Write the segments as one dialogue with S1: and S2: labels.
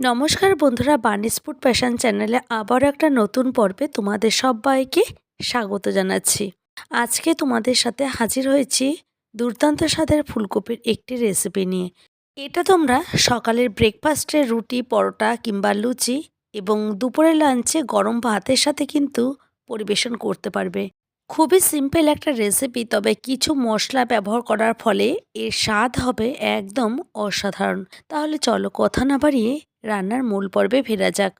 S1: নমস্কার বন্ধুরা বানিস food passion চ্যানেলে আবার একটা নতুন পর্বে তোমাদের সবাইকে স্বাগত জানাচ্ছি। আজকে তোমাদের সাথে হাজির হয়েছি দুর্দান্ত স্বাদের ফুলকপির একটি রেসিপি নিয়ে। এটা তোমরা সকালের ব্রেকফাস্টে রুটি, পরোটা কিংবা লুচি এবং দুপুরের লাঞ্চে গরম ভাতের সাথে কিন্তু পরিবেশন করতে পারবে। খুবই সিম্পল একটা রেসিপি, তবে কিছু মশলা ব্যবহার করার ফলে এর স্বাদ হবে একদম অসাধারণ। তাহলে চলো কথা না বাড়িয়ে রান্নার মূল পর্বে ফেরা যাক।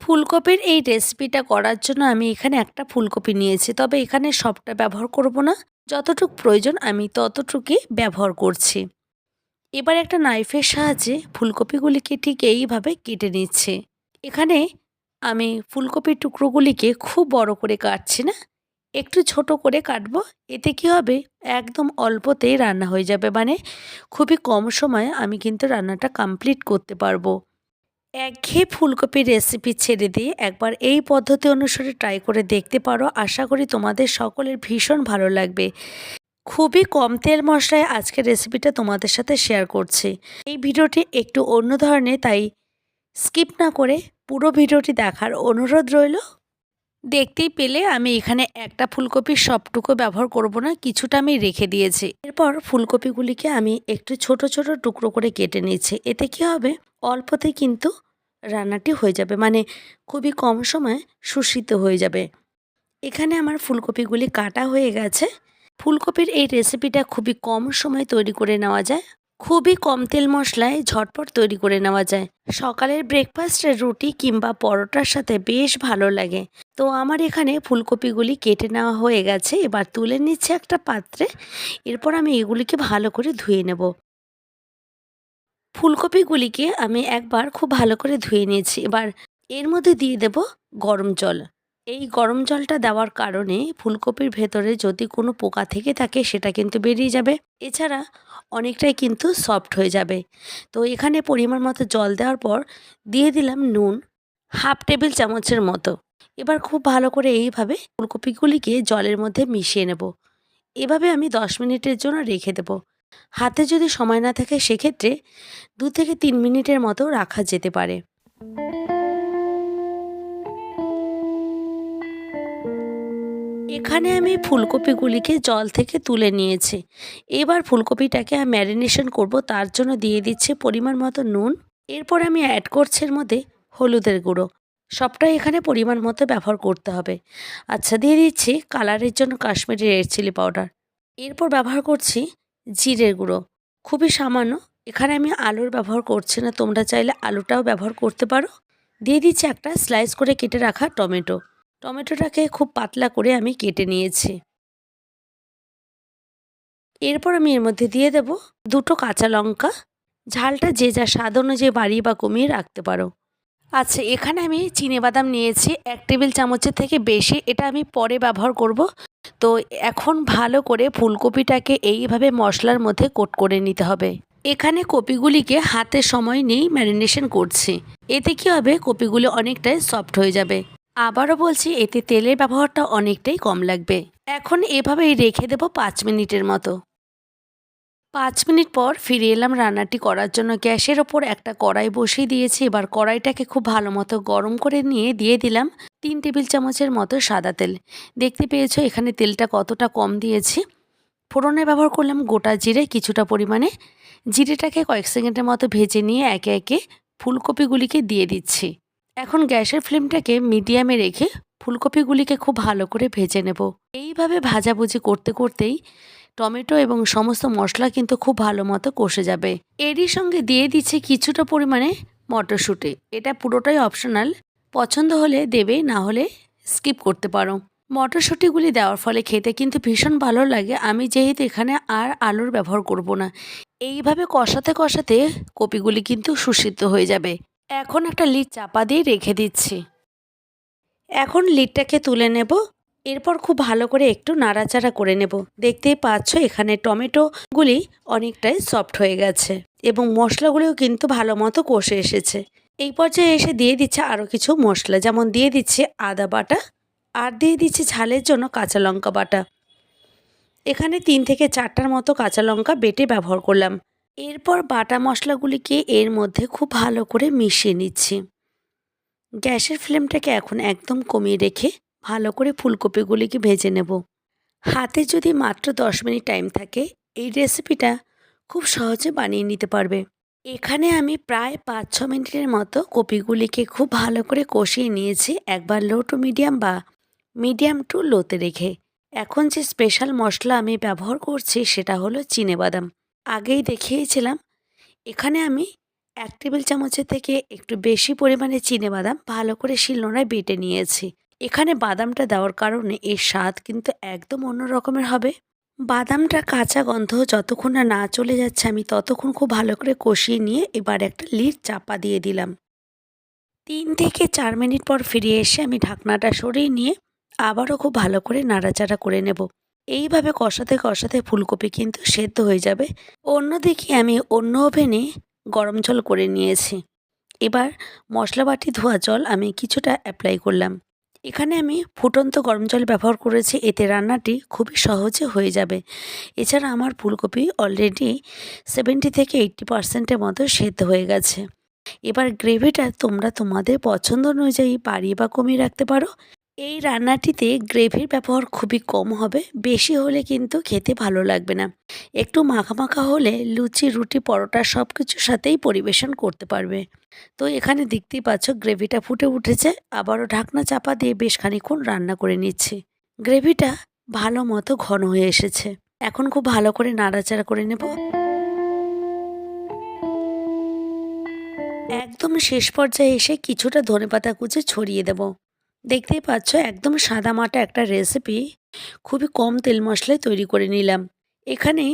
S1: ফুলকপির এই রেসিপিটা করার জন্য আমি এখানে একটা ফুলকপি নিয়েছি, তবে এখানে সবটা ব্যবহার করব না। যতটুক প্রয়োজন আমি ততটুকুই ব্যবহার করছি। এবার একটা নাইফের সাহায্যে ফুলকপিগুলিকে ঠিক এইভাবে কেটে নিচ্ছে। এখানে আমি ফুলকপির টুকরোগুলিকে খুব বড় করে কাটছি না, একটু ছোট করে কাটবো, এতে কি হবে? একদম অল্পতেই রান্না হয়ে যাবে। মানে খুবই কম সময়ে আমি কিন্তু রান্নাটা কমপ্লিট করতে পারব। একঘেয়ে ফুলকপির রেসিপি ছেড়ে দিয়ে একবার এই পদ্ধতি অনুসারে ট্রাই করে দেখতে পারো। আশা করি তোমাদের সকলের ভীষণ ভালো লাগবে। খুবই কম তেল মশলায় আজকের রেসিপিটা তোমাদের সাথে শেয়ার করছি। এই ভিডিওটি একটু অন্য ধরনের, তাই স্কিপ না করে পুরো ভিডিওটি দেখার অনুরোধ রইল। দেখতেই পেলে আমি এখানে একটা ফুলকপির সবটুকু ব্যবহার করব না, কিছুটা আমি রেখে দিয়েছি। এরপর ফুলকপিগুলিকে আমি একটু ছোট ছোট টুকরো করে কেটে নিয়েছি এতে কি হবে? অল্পতে কিন্তু রান্নাটি হয়ে যাবে। মানে খুবই কম সময়ে সুসিত হয়ে যাবে। এখানে আমার ফুলকপিগুলি কাটা হয়ে গেছে। ফুলকপির এই রেসিপিটা খুবই কম সময়ে তৈরি করে নেওয়া যায়। খুবই কম তেল মশলায় ঝটপট তৈরি করে নেওয়া যায়। সকালের ব্রেকফাস্টে রুটি কিংবা পরোটার সাথে বেশ ভালো লাগে। তো আমার এখানে ফুলকপিগুলি কেটে নেওয়া হয়ে গেছে। এবার তুলে নিচ্ছে একটা পাত্রে। এরপর আমি এগুলিকে ভালো করে ধুয়ে নেব। ফুলকপিগুলিকে আমি একবার খুব ভালো করে ধুয়ে নিয়েছি। এবার এর মধ্যে দিয়ে দেব গরম জল। এই গরম জলটা দেওয়ার কারণে ফুলকপির ভেতরে যদি কোনো পোকা থেকে থাকে, সেটা কিন্তু বেরিয়ে যাবে। এছাড়া অনেকটাই কিন্তু সফট হয়ে যাবে। তো এখানে পরিমাণ মতো জল দেওয়ার পর দিয়ে দিলাম নুন, হাফ টেবিল চামচের মতো। এবার খুব ভালো করে এইভাবে ফুলকপিগুলিকে জলের মধ্যে মিশিয়ে নেব। এভাবে আমি দশ মিনিটের জন্য রেখে দেব। হাতে যদি সময় না থাকে সেক্ষেত্রে দু থেকে তিন মিনিটের মতো রাখা যেতে পারে। এখানে আমি ফুলকপিগুলিকে জল থেকে তুলে নিয়েছি। এবার ফুলকপিটাকে আমি ম্যারিনেশন করব, তার জন্য দিয়ে দিচ্ছি পরিমাণ মতো নুন। এরপর আমি অ্যাড করছি এর মধ্যে হলুদের গুঁড়ো। সবটাই এখানে পরিমাণ মতো ব্যবহার করতে হবে। আচ্ছা দিয়ে দিচ্ছি কালারের জন্য কাশ্মীরি রেড চিলি পাউডার। এরপর ব্যবহার করছি জিরের গুঁড়ো। খুবই সামান্য। এখানে আমি আলুর ব্যবহার করছি না। তোমরা চাইলে আলুটাও ব্যবহার করতে পারো। দিয়ে দিচ্ছি একটা স্লাইস করে কেটে রাখা টমেটো। টমেটোটাকে খুব পাতলা করে আমি কেটে নিয়েছি। এরপর আমি এর মধ্যে দিয়ে দেব দুটো কাঁচা লঙ্কা। ঝালটা যে যা স্বাদ অনুযায়ী বাড়িয়ে বা কমিয়ে রাখতে পারো। আচ্ছা এখানে আমি চিনে বাদাম নিয়েছি। এক টেবিল চামচের থেকে বেশি। এটা আমি পরে ব্যবহার করব। তো এখন ভালো করে ফুলকপিটাকে এইভাবে মশলার মধ্যে কোট করে নিতে হবে। এখানে কপিগুলিকে হাতে সময় নিয়েই ম্যারিনেশন করছি। এতে কি হবে? কপিগুলো অনেকটাই সফট হয়ে যাবে। আবারও বলছি, এতে তেলের ব্যবহারটা অনেকটাই কম লাগবে। এখন এভাবেই রেখে দেবো পাঁচ মিনিটের মতো। পাঁচ মিনিট পর ফিরে এলাম রান্নাটি করার জন্য। গ্যাসের ওপর একটা কড়াই বসিয়ে দিয়েছি। এবার কড়াইটাকে খুব ভালো মতো গরম করে নিয়ে দিয়ে দিলাম তিন টেবিল চামচের মতো সাদা তেল। দেখতে পেয়েছ এখানে তেলটা কতটা কম দিয়েছি। ফোড়নে ব্যবহার করলাম গোটা জিরে কিছুটা পরিমাণে। জিরেটাকে কয়েক সেকেন্ডের মতো ভেজে নিয়ে একে একে ফুলকপিগুলিকে দিয়ে দিচ্ছি। এখন গ্যাসের ফ্লেমটাকে মিডিয়ামে রেখে ফুলকপিগুলিকে খুব ভালো করে ভেজে নেব। এইভাবে ভাজাভুজি করতে করতেই টমেটো এবং সমস্ত মশলা কিন্তু খুব ভালো মতো কষে যাবে। এরই সঙ্গে দিয়ে দিচ্ছে কিছুটা পরিমাণে মটরশুঁটি। এটা পুরোটাই অপশনাল পছন্দ হলে দেবে, না হলে স্কিপ করতে পারো। মটরশুঁটিগুলি দেওয়ার ফলে খেতে কিন্তু ভীষণ ভালো লাগে। আমি যেহেতু এখানে আর আলুর ব্যবহার করব না। এইভাবে কষাতে কষাতে কপিগুলি কিন্তু সুসিদ্ধ হয়ে যাবে। এখন একটা লিড চাপা দিয়ে রেখে দিচ্ছি। এখন লিডটাকে তুলে নেব। এরপর খুব ভালো করে একটু নাড়াচাড়া করে নেব। দেখতেই পাচ্ছ এখানে টমেটোগুলি অনেকটাই সফট হয়ে গেছে এবং মশলাগুলিও কিন্তু ভালো মতো কষে এসেছে। এই পর্যায়ে এসে দিয়ে দিচ্ছে আরও কিছু মশলা, যেমন দিয়ে দিচ্ছে আদা বাটা আর দিয়ে দিচ্ছে ঝালের জন্য কাঁচা লঙ্কা বাটা। এখানে তিন থেকে চারটার মতো কাঁচা লঙ্কা বেটে ব্যবহার করলাম। এরপর বাটা মশলাগুলিকে এর মধ্যে খুব ভালো করে মিশিয়ে নিচ্ছি। গ্যাসের ফ্লেমটাকে এখন একদম কমিয়ে রেখে ভালো করে ফুলকপিগুলিকে ভেজে নেব। হাতে যদি মাত্র দশ মিনিট টাইম থাকে, এই রেসিপিটা খুব সহজে বানিয়ে নিতে পারবে। এখানে আমি প্রায় পাঁচ ছ মিনিটের মতো কপিগুলিকে খুব ভালো করে কষিয়ে নিয়েছি একবার লো টু মিডিয়াম বা মিডিয়াম টু লোতে রেখে। এখন যে স্পেশাল মশলা আমি ব্যবহার করছি সেটা হলো বাদাম আগেই দেখিয়েছিলাম, এখানে আমি এক টেবিল চামচের থেকে একটু বেশি পরিমাণে বাদাম ভালো করে শিলনোড়ায় বেটে নিয়েছি। এখানে বাদামটা দেওয়ার কারণে এর স্বাদ কিন্তু একদম অন্য রকমের হবে। বাদামটা কাঁচা গন্ধ যতক্ষণ না চলে যাচ্ছে আমি ততক্ষণ খুব ভালো করে কষিয়ে নিয়ে এবার একটা লিড চাপা দিয়ে দিলাম। তিন থেকে চার মিনিট পর ফিরে এসে আমি ঢাকনাটা সরিয়ে নিয়ে আবারও খুব ভালো করে নাড়াচাড়া করে নেব। এইভাবে কষাতে কষাতে ফুলকপি কিন্তু সেদ্ধ হয়ে যাবে। অন্যদিকে আমি অন্য ওভেনে গরম জল করে নিয়েছি। এবার মশলা বাটি ধোয়া জল আমি কিছুটা অ্যাপ্লাই করলাম। এখানে আমি ফুটন্ত গরম জল ব্যবহার করেছি, এতে রান্নাটি খুবই সহজে হয়ে যাবে। এছাড়া আমার ফুলকপি অলরেডি সেভেন্টি থেকে এইট্টি পার্সেন্টের মতো সেদ্ধ হয়ে গেছে। এবার গ্রেভিটা তোমরা তোমাদের পছন্দ অনুযায়ী বাড়িয়ে বা কমিয়ে রাখতে পারো। এই রান্নাটিতে গ্রেভির ব্যবহার খুবই কম হবে, বেশি হলে কিন্তু খেতে ভালো লাগবে না। একটু মাখা মাখা হলে লুচি, রুটি, পরোটা সব কিছুর সাথেই পরিবেশন করতে পারবে। তো এখানে দেখতেই পাচ্ছ গ্রেভিটা ফুটে উঠেছে, আবারও ঢাকনা চাপা দিয়ে বেশ খানিক্ষণ রান্না করে নিচ্ছি। গ্রেভিটা ভালো মতো ঘন হয়ে এসেছে। এখন খুব ভালো করে নাড়াচাড়া করে নেব। একদম শেষ পর্যায়ে এসে কিছুটা ধনেপাতা কুচে ছড়িয়ে দেব। দেখতেই পাচ্ছ, একদম সাদা মাটা একটা রেসিপি খুবই কম তেল মশলায় তৈরি করে নিলাম। এখানে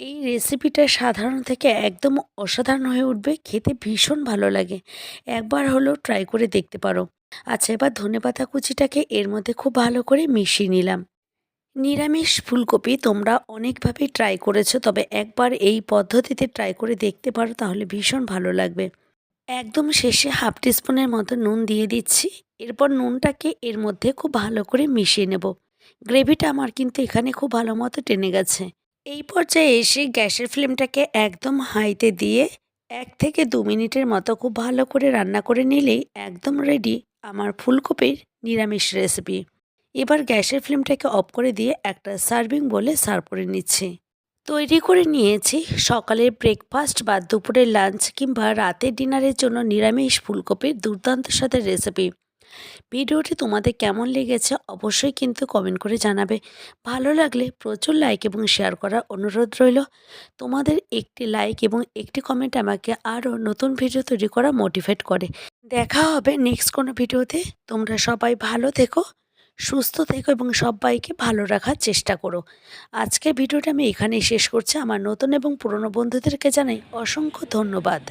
S1: এই রেসিপিটা সাধারণ থেকে একদম অসাধারণ হয়ে উঠবে, খেতে ভীষণ ভালো লাগে। একবার হলেও ট্রাই করে দেখতে পারো। আচ্ছা এবার ধনেপাতা কুচিটাকে এর মধ্যে খুব ভালো করে মিশিয়ে নিলাম। নিরামিষ ফুলকপি তোমরা অনেকভাবেই ট্রাই করেছ, তবে একবার এই পদ্ধতিতে ট্রাই করে দেখতে পারো, তাহলে ভীষণ ভালো লাগবে। একদম শেষে হাফ টিস্পুনের মতো নুন দিয়ে দিচ্ছি। এরপর নুনটাকে এর মধ্যে খুব ভালো করে মিশিয়ে নেব। গ্রেভিটা আমার কিন্তু এখানে খুব ভালো মতো টেনে গেছে। এই পর্যায়ে এসে গ্যাসের ফ্লেমটাকে একদম হাইতে দিয়ে এক থেকে দু মিনিটের মতো খুব ভালো করে রান্না করে নিলেই একদম রেডি আমার ফুলকপির নিরামিষ রেসিপি। এবার গ্যাসের ফ্লেমটাকে অফ করে দিয়ে একটা সার্ভিং বলে সার্ভ করে নিচ্ছি। তৈরি করে নিয়েছি সকালের ব্রেকফাস্ট বা দুপুরের লাঞ্চ কিংবা রাতের ডিনারের জন্য নিরামিষ ফুলকপির দুর্দান্ত সাথে রেসিপি ভিডিওটি তোমাদের কেমন লেগেছে অবশ্যই কিন্তু কমেন্ট করে জানাবে। ভালো লাগলে প্রচুর লাইক এবং শেয়ার করার অনুরোধ রইল। তোমাদের একটি লাইক এবং একটি কমেন্ট আমাকে আরও নতুন ভিডিও তৈরি করা মোটিভেট করে। দেখা হবে নেক্সট কোনো ভিডিওতে তোমরা সবাই ভালো থেকো। সুস্থ থেকো এবং সবাইকে ভালো রাখার চেষ্টা করো। আজকের ভিডিওটা আমি এখানেই শেষ করছি। আমার নতুন এবং পুরনো বন্ধুদেরকে জানাই অসংখ্য ধন্যবাদ।